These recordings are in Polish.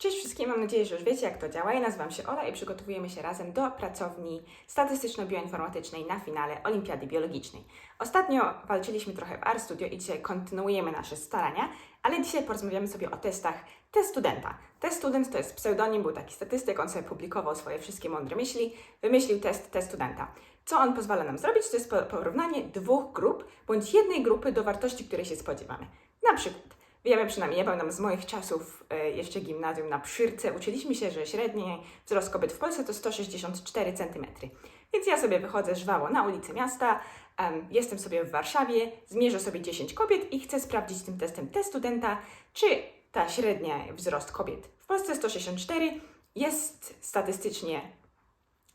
Cześć wszystkim, mam nadzieję, że już wiecie jak to działa. Ja nazywam się Ola i przygotowujemy się razem do pracowni statystyczno-bioinformatycznej na finale Olimpiady Biologicznej. Ostatnio walczyliśmy trochę w RStudio i dzisiaj kontynuujemy nasze starania, ale dzisiaj porozmawiamy sobie o testach Test Studenta. Test Student to jest pseudonim, był taki statystyk, on sobie publikował swoje wszystkie mądre myśli, wymyślił test Test Studenta. Co on pozwala nam zrobić? To jest po- porównanie dwóch grup bądź jednej grupy do wartości, której się spodziewamy. Na przykład Wiemy przynajmniej, ja pamiętam z moich czasów e, jeszcze gimnazjum na Przyrce, uczyliśmy się, że średni wzrost kobiet w Polsce to 164 cm. Więc ja sobie wychodzę żwało na ulicę miasta, em, jestem sobie w Warszawie, zmierzę sobie 10 kobiet i chcę sprawdzić tym testem test studenta, czy ta średnia wzrost kobiet w Polsce 164 jest statystycznie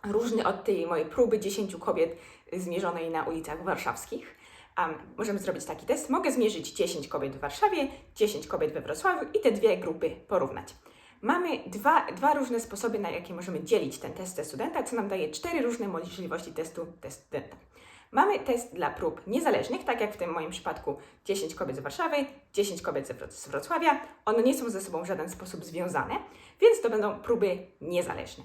różny od tej mojej próby 10 kobiet zmierzonej na ulicach warszawskich. Um, możemy zrobić taki test. Mogę zmierzyć 10 kobiet w Warszawie, 10 kobiet we Wrocławiu i te dwie grupy porównać. Mamy dwa, dwa różne sposoby, na jakie możemy dzielić ten test studenta, co nam daje cztery różne możliwości testu test studenta. Mamy test dla prób niezależnych, tak jak w tym moim przypadku 10 kobiet z Warszawy, 10 kobiet z Wrocławia. One nie są ze sobą w żaden sposób związane, więc to będą próby niezależne.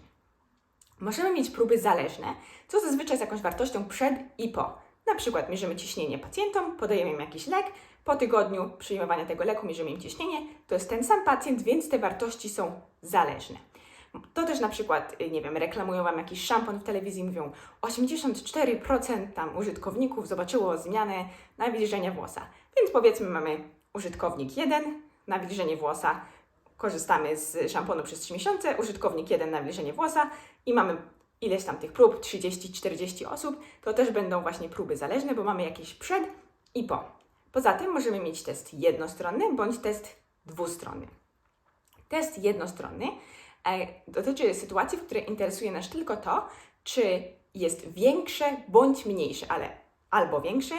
Możemy mieć próby zależne, co zazwyczaj z jakąś wartością przed i po. Na przykład mierzymy ciśnienie pacjentom, podajemy im jakiś lek, po tygodniu przyjmowania tego leku mierzymy im ciśnienie, to jest ten sam pacjent, więc te wartości są zależne. To też na przykład, y, nie wiem, reklamują Wam jakiś szampon w telewizji, mówią 84% tam użytkowników zobaczyło zmianę nawilżenia włosa. Więc powiedzmy mamy użytkownik 1, nawilżenie włosa, korzystamy z szamponu przez 3 miesiące, użytkownik 1 nawilżenie włosa i mamy ileś tam tych prób, 30-40 osób, to też będą właśnie próby zależne, bo mamy jakieś przed i po. Poza tym możemy mieć test jednostronny bądź test dwustronny. Test jednostronny e, dotyczy sytuacji, w której interesuje nas tylko to, czy jest większe bądź mniejsze, ale albo większe,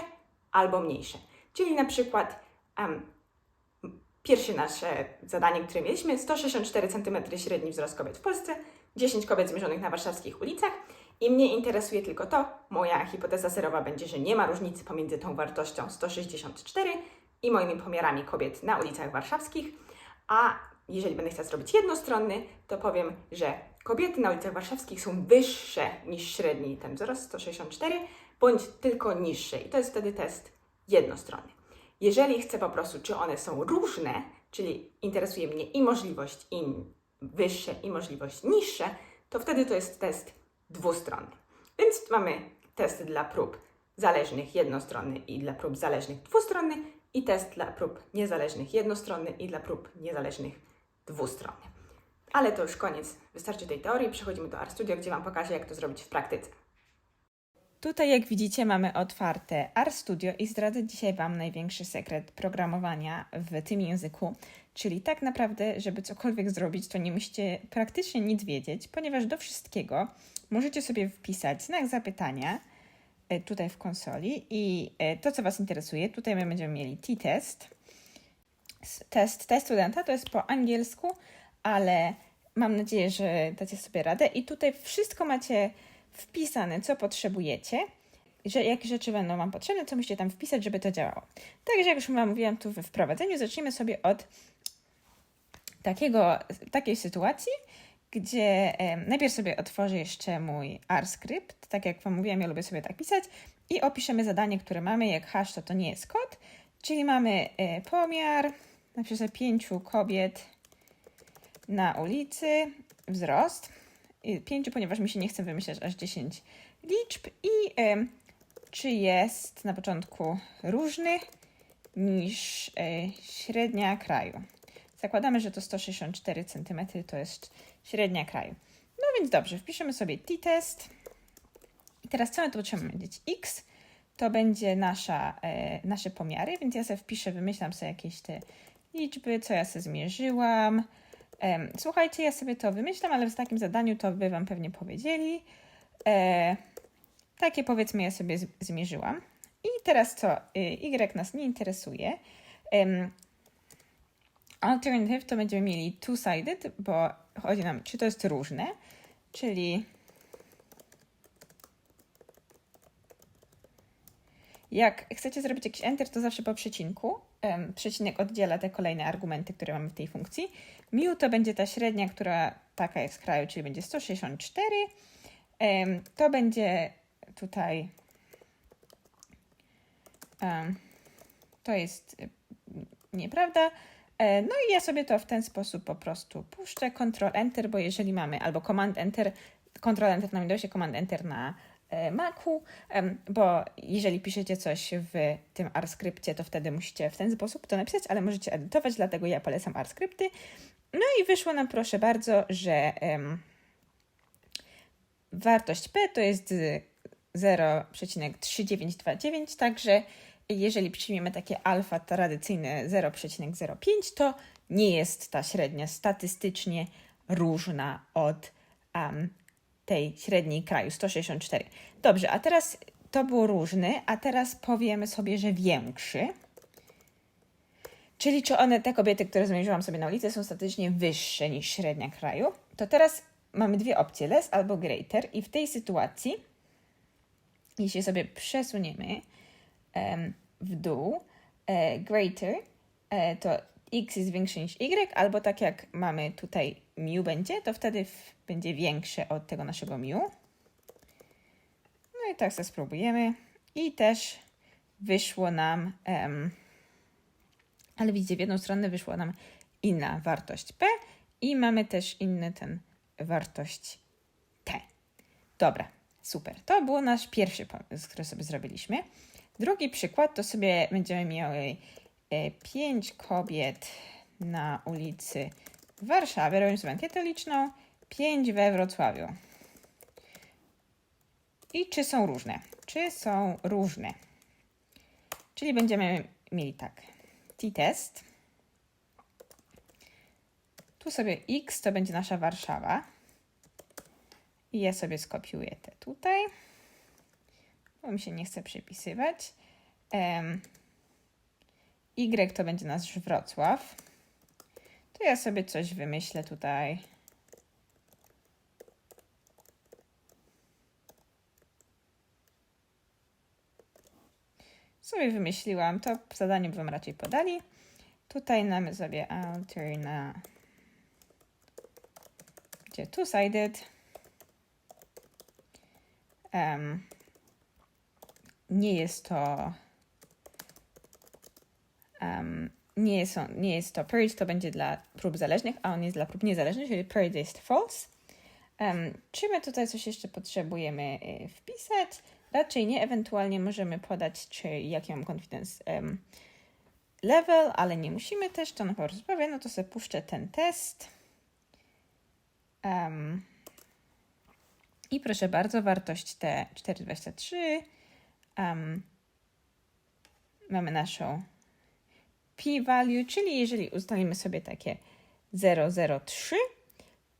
albo mniejsze. Czyli na przykład em, pierwsze nasze zadanie, które mieliśmy, 164 cm średni wzrost kobiet w Polsce, 10 kobiet zmierzonych na warszawskich ulicach i mnie interesuje tylko to, moja hipoteza zerowa będzie, że nie ma różnicy pomiędzy tą wartością 164 i moimi pomiarami kobiet na ulicach warszawskich, a jeżeli będę chciała zrobić jednostronny, to powiem, że kobiety na ulicach warszawskich są wyższe niż średni ten wzrost 164, bądź tylko niższe i to jest wtedy test jednostronny. Jeżeli chcę po prostu, czy one są różne, czyli interesuje mnie i możliwość i wyższe, i możliwość niższe, to wtedy to jest test dwustronny. Więc mamy testy dla prób zależnych jednostronny i dla prób zależnych dwustronny i test dla prób niezależnych jednostronny i dla prób niezależnych dwustronny. Ale to już koniec. Wystarczy tej teorii. Przechodzimy do RStudio, gdzie Wam pokażę, jak to zrobić w praktyce. Tutaj, jak widzicie, mamy otwarte RStudio i zdradzę dzisiaj Wam największy sekret programowania w tym języku. Czyli tak naprawdę, żeby cokolwiek zrobić, to nie musicie praktycznie nic wiedzieć, ponieważ do wszystkiego możecie sobie wpisać znak zapytania e, tutaj w konsoli i e, to, co Was interesuje, tutaj my będziemy mieli t-test. Test, test studenta to jest po angielsku, ale mam nadzieję, że dacie sobie radę. I tutaj wszystko macie wpisane, co potrzebujecie, że jakie rzeczy będą Wam potrzebne, co musicie tam wpisać, żeby to działało. Także jak już Wam mówiłam tu we wprowadzeniu, zacznijmy sobie od takiego, takiej sytuacji, gdzie najpierw sobie otworzę jeszcze mój R-skrypt, tak jak Wam mówiłam, ja lubię sobie tak pisać i opiszemy zadanie, które mamy, jak hash to to nie jest kod, czyli mamy e, pomiar, na przykład pięciu kobiet na ulicy, wzrost, pięciu, ponieważ mi się nie chce wymyślać aż 10 liczb i czy jest na początku różny niż e, średnia kraju. Zakładamy, że to 164 cm to jest średnia kraju. No więc dobrze, wpiszemy sobie t-test. I teraz co my tu potrzebujemy wiedzieć? x to będzie nasza, e, nasze pomiary, więc ja sobie wpiszę, wymyślam sobie jakieś te liczby, co ja sobie zmierzyłam. Em, słuchajcie, ja sobie to wymyślam, ale w takim zadaniu to by Wam pewnie powiedzieli. E, takie powiedzmy ja sobie zmierzyłam. I teraz co? Y, Y nas nie interesuje. Alternative to będziemy mieli two-sided, bo chodzi nam, czy to jest różne, czyli jak chcecie zrobić jakiś enter, to zawsze po przecinku przecinek oddziela te kolejne argumenty, które mamy w tej funkcji. Mu to będzie ta średnia, która taka jest w kraju, czyli będzie 164. Em, to będzie tutaj to jest nieprawda. E, No i ja sobie to w ten sposób po prostu puszczę, Ctrl Enter, bo jeżeli mamy albo Command Enter, Ctrl Enter na Windowsie, Command Enter na e, Macu, bo jeżeli piszecie coś w tym R-skrypcie, to wtedy musicie w ten sposób to napisać, ale możecie edytować, dlatego ja polecam R-skrypty. No i wyszło nam proszę bardzo, że em, wartość P to jest y, 0,3929, także jeżeli przyjmiemy takie alfa tradycyjne 0,05, to nie jest ta średnia statystycznie różna od em, tej średniej kraju 164. Dobrze, a teraz to było różny, a teraz powiemy sobie, że większy. Czyli czy one, te kobiety, które zmierzyłam sobie na ulicy, są statystycznie wyższe niż średnia kraju? To teraz mamy dwie opcje, less albo greater i w tej sytuacji, jeśli sobie przesuniemy em, w dół, e, greater, e, to x jest większy niż y, albo tak jak mamy tutaj mu będzie, to wtedy w, będzie większe od tego naszego mu. No i tak sobie spróbujemy. I też wyszło nam, em, ale widzicie, w jedną stronę wyszła nam inna wartość p i mamy też inny ten wartość t. Dobra, super. To był nasz pierwszy pomysł, który sobie zrobiliśmy. Drugi przykład to sobie będziemy miały e, pięć kobiet na ulicy w Warszawie, robimy sobie ankietę liczną, pięć we Wrocławiu. I czy są różne? Czy są różne? Czyli będziemy mieli tak. T-test. Tu sobie X to będzie nasza Warszawa. I ja sobie skopiuję te tutaj. Bo mi się nie chce przepisywać. Y to będzie nasz Wrocław. To ja sobie coś wymyślę tutaj. Sobie wymyśliłam, to w zadaniu wam raczej podali. Tutaj mamy sobie alter na gdzie two-sided. Um, nie jest to um, nie, jest on, nie jest to purge, to będzie dla prób zależnych, a on jest dla prób niezależnych, czyli purge jest false. Um, czy my tutaj coś jeszcze potrzebujemy y, wpisać? Raczej nie, ewentualnie możemy podać, czy jaki mam confidence um, level, ale nie musimy też, to na po prostu no to sobie puszczę ten test. Um, I proszę bardzo, wartość te 423. Um, mamy naszą p-value, czyli jeżeli ustalimy sobie takie 003,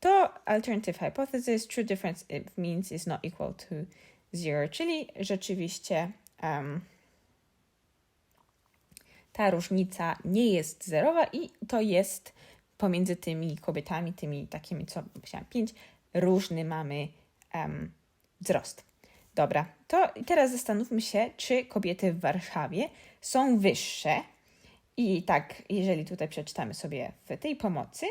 to alternative hypothesis, true difference it means is not equal to zero, czyli rzeczywiście um, ta różnica nie jest zerowa i to jest pomiędzy tymi kobietami, tymi takimi, co myślałam, pięć, różny mamy um, wzrost. Dobra, to teraz zastanówmy się, czy kobiety w Warszawie są wyższe. I tak, jeżeli tutaj przeczytamy sobie w tej pomocy,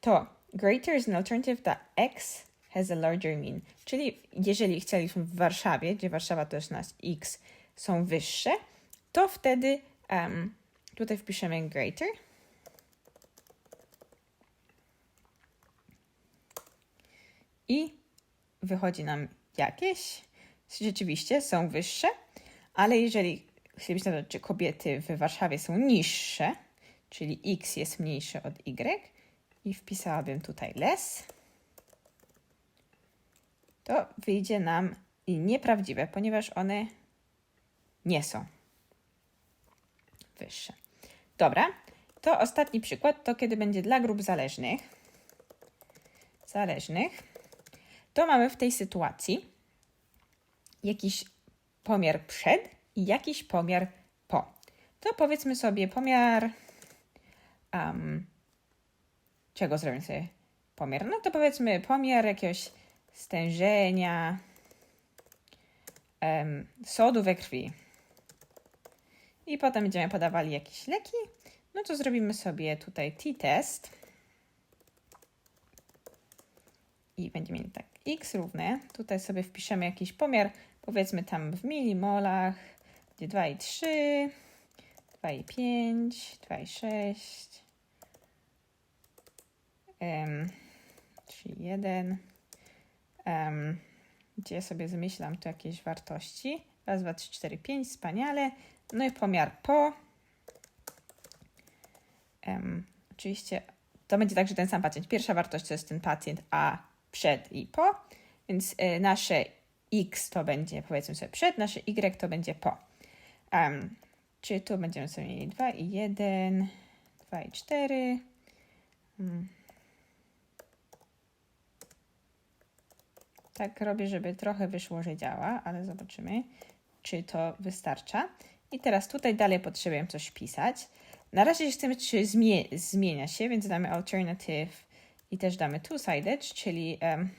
to greater is an alternative that x has a larger mean. Czyli jeżeli chcieliśmy w Warszawie, gdzie Warszawa to jest nas x, są wyższe, to wtedy um, tutaj wpiszemy greater. I wychodzi nam jakieś, rzeczywiście są wyższe, ale jeżeli chcielibyśmy zadać, czy kobiety w Warszawie są niższe, czyli x jest mniejsze od y i wpisałabym tutaj less, to wyjdzie nam nieprawdziwe, ponieważ one nie są wyższe. Dobra, to ostatni przykład to kiedy będzie dla grup zależnych. Zależnych. To mamy w tej sytuacji jakiś pomiar przed i jakiś pomiar po. To powiedzmy sobie pomiar. Um, czego zrobimy sobie pomiar? No to powiedzmy pomiar jakiegoś stężenia um, sodu we krwi. i potem będziemy podawali jakieś leki, no to zrobimy sobie tutaj t-test. I będziemy mieli tak x równe. Tutaj sobie wpiszemy jakiś pomiar, powiedzmy tam w milimolach, gdzie 2,3, 2,5, 2,6, um, 3,1. Um, gdzie sobie zmyślam tu jakieś wartości. Raz, dwa, trzy, cztery, pięć, wspaniale. No i pomiar po. Em, oczywiście to będzie tak, że ten sam pacjent. Pierwsza wartość to jest ten pacjent, a przed i po. Więc y, nasze x to będzie powiedzmy sobie przed, nasze y to będzie po. Um, tu będziemy sobie mieli 2 i 1, 2 i 4. Mm. Tak robię, żeby trochę wyszło, że działa, ale zobaczymy, czy to wystarcza. I teraz tutaj dalej potrzebujemy coś pisać. Na razie chcemy, czy zmie zmienia się, więc damy alternative i też damy two-sided, czyli um,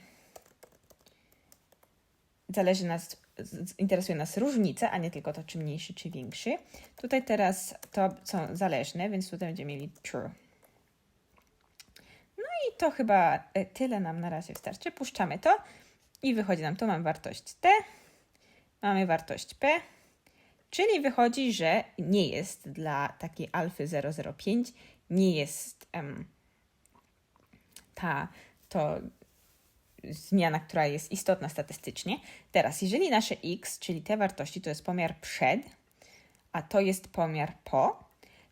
zależy nas, interesuje nas różnica, a nie tylko to, czy mniejszy, czy większy. Tutaj teraz to są zależne, więc tutaj będziemy mieli true. No i to chyba e, tyle nam na razie wystarczy. Puszczamy to i wychodzi nam tu, mam wartość t, mamy wartość p, czyli wychodzi, że nie jest dla takiej alfy 005, nie jest em, ta to zmiana, która jest istotna statystycznie. Teraz, jeżeli nasze x, czyli te wartości, to jest pomiar przed, a to jest pomiar po,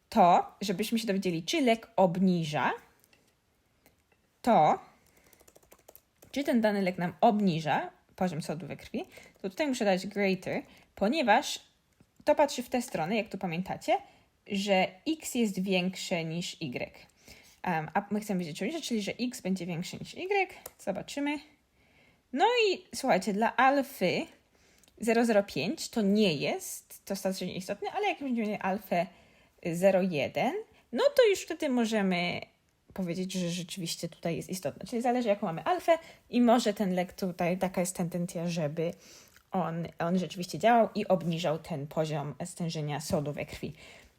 to żebyśmy się dowiedzieli, czy lek obniża, to czy ten dany lek nam obniża poziom sodu we krwi, to tutaj muszę dać greater, ponieważ to patrzy w tę stronę, jak tu pamiętacie, że x jest większe niż y. Um, a my chcemy wiedzieć, czy czyli że x będzie większe niż y. Zobaczymy. No i słuchajcie, dla alfy 005 to nie jest to statystycznie istotne, ale jak będziemy mieli alfę 01, no to już wtedy możemy powiedzieć, że rzeczywiście tutaj jest istotne. Czyli zależy, jaką mamy alfę i może ten lek tutaj, taka jest tendencja, żeby on, on rzeczywiście działał i obniżał ten poziom stężenia sodu we krwi.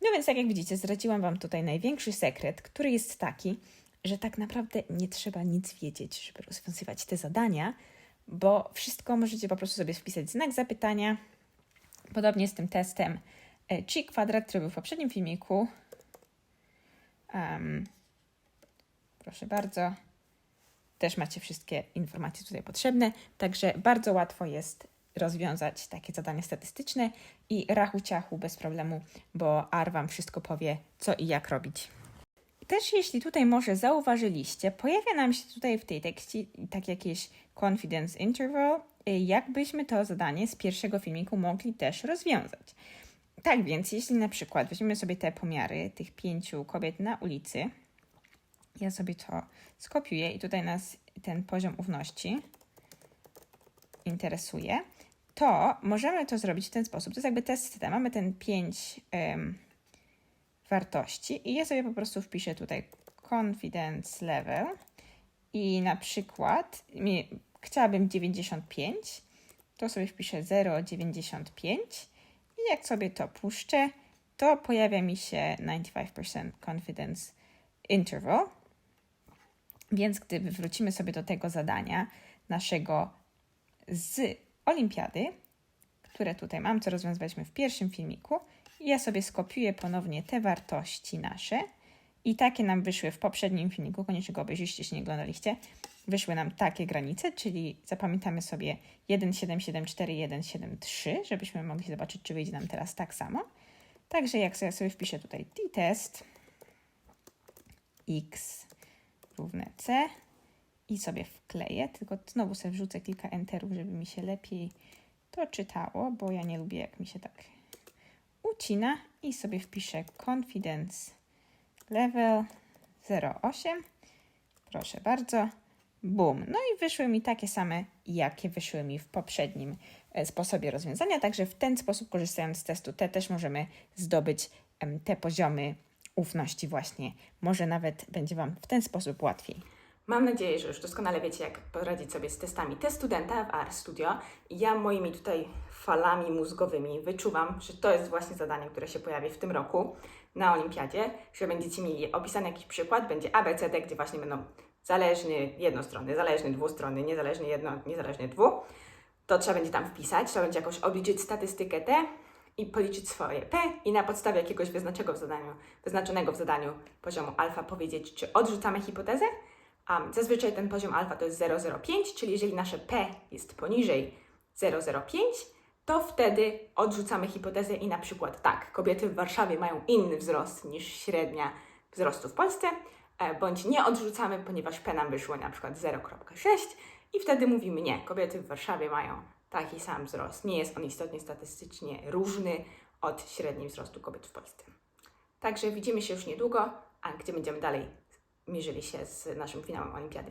No więc tak jak widzicie, zdradziłam Wam tutaj największy sekret, który jest taki, że tak naprawdę nie trzeba nic wiedzieć, żeby rozwiązywać te zadania, bo wszystko możecie po prostu sobie wpisać znak zapytania. Podobnie z tym testem e, Chi kwadrat, który był w poprzednim filmiku. Um, proszę bardzo. Też macie wszystkie informacje tutaj potrzebne, także bardzo łatwo jest rozwiązać takie zadanie statystyczne i rachu ciachu bez problemu, bo R Wam wszystko powie, co i jak robić. Też jeśli tutaj może zauważyliście, pojawia nam się tutaj w tej tekście tak jakieś confidence interval, y, jakbyśmy to zadanie z pierwszego filmiku mogli też rozwiązać. Tak więc, jeśli na przykład weźmiemy sobie te pomiary tych pięciu kobiet na ulicy, ja sobie to skopiuję i tutaj nas ten poziom ufności interesuje, to możemy to zrobić w ten sposób. To jest jakby test T. Mamy ten pięć em, wartości i ja sobie po prostu wpiszę tutaj confidence level i na przykład mi, chciałabym 95, to sobie wpiszę 0,95 i jak sobie to puszczę, to pojawia mi się 95% confidence interval. Więc gdy wrócimy sobie do tego zadania naszego z olimpiady, które tutaj mam, co rozwiązaliśmy w pierwszym filmiku, ja sobie skopiuję ponownie te wartości nasze i takie nam wyszły w poprzednim filmiku, koniecznie go obejrzyjcie, jeśli nie oglądaliście. Wyszły nam takie granice, czyli zapamiętamy sobie 1774, 173, żebyśmy mogli zobaczyć, czy wyjdzie nam teraz tak samo. Także jak sobie, sobie wpiszę tutaj t-test x równe c i sobie wkleję, tylko znowu sobie wrzucę kilka enterów, żeby mi się lepiej to czytało, bo ja nie lubię jak mi się tak ucina i sobie wpiszę confidence level 08. Proszę bardzo. Boom. No i wyszły mi takie same, jakie wyszły mi w poprzednim e, sposobie rozwiązania. Także w ten sposób, korzystając z testu T, też możemy zdobyć te poziomy ufności właśnie. Może nawet będzie Wam w ten sposób łatwiej. Mam nadzieję, że już doskonale wiecie, jak poradzić sobie z testami Test Studenta w R Studio. Ja moimi tutaj falami mózgowymi wyczuwam, że to jest właśnie zadanie, które się pojawi w tym roku na Olimpiadzie, że będziecie mieli opisany jakiś przykład, będzie ABCD, gdzie właśnie będą zależny jednostronny, zależny dwustronny, niezależny jedno, niezależny dwu. To trzeba będzie tam wpisać, trzeba będzie jakoś obliczyć statystykę T i policzyć swoje P i na podstawie jakiegoś w zadaniu, wyznaczonego w zadaniu poziomu alfa powiedzieć, czy odrzucamy hipotezę, a zazwyczaj ten poziom alfa to jest 0,05, czyli jeżeli nasze P jest poniżej 0,05, to wtedy odrzucamy hipotezę i na przykład tak, kobiety w Warszawie mają inny wzrost niż średnia wzrostu w Polsce, e, bądź nie odrzucamy, ponieważ P nam wyszło na przykład 0,6 i wtedy mówimy nie, kobiety w Warszawie mają taki sam wzrost. Nie jest on istotnie statystycznie różny od średniej wzrostu kobiet w Polsce. Także widzimy się już niedługo, a gdzie będziemy dalej mierzyli się z naszym finałem olimpiady.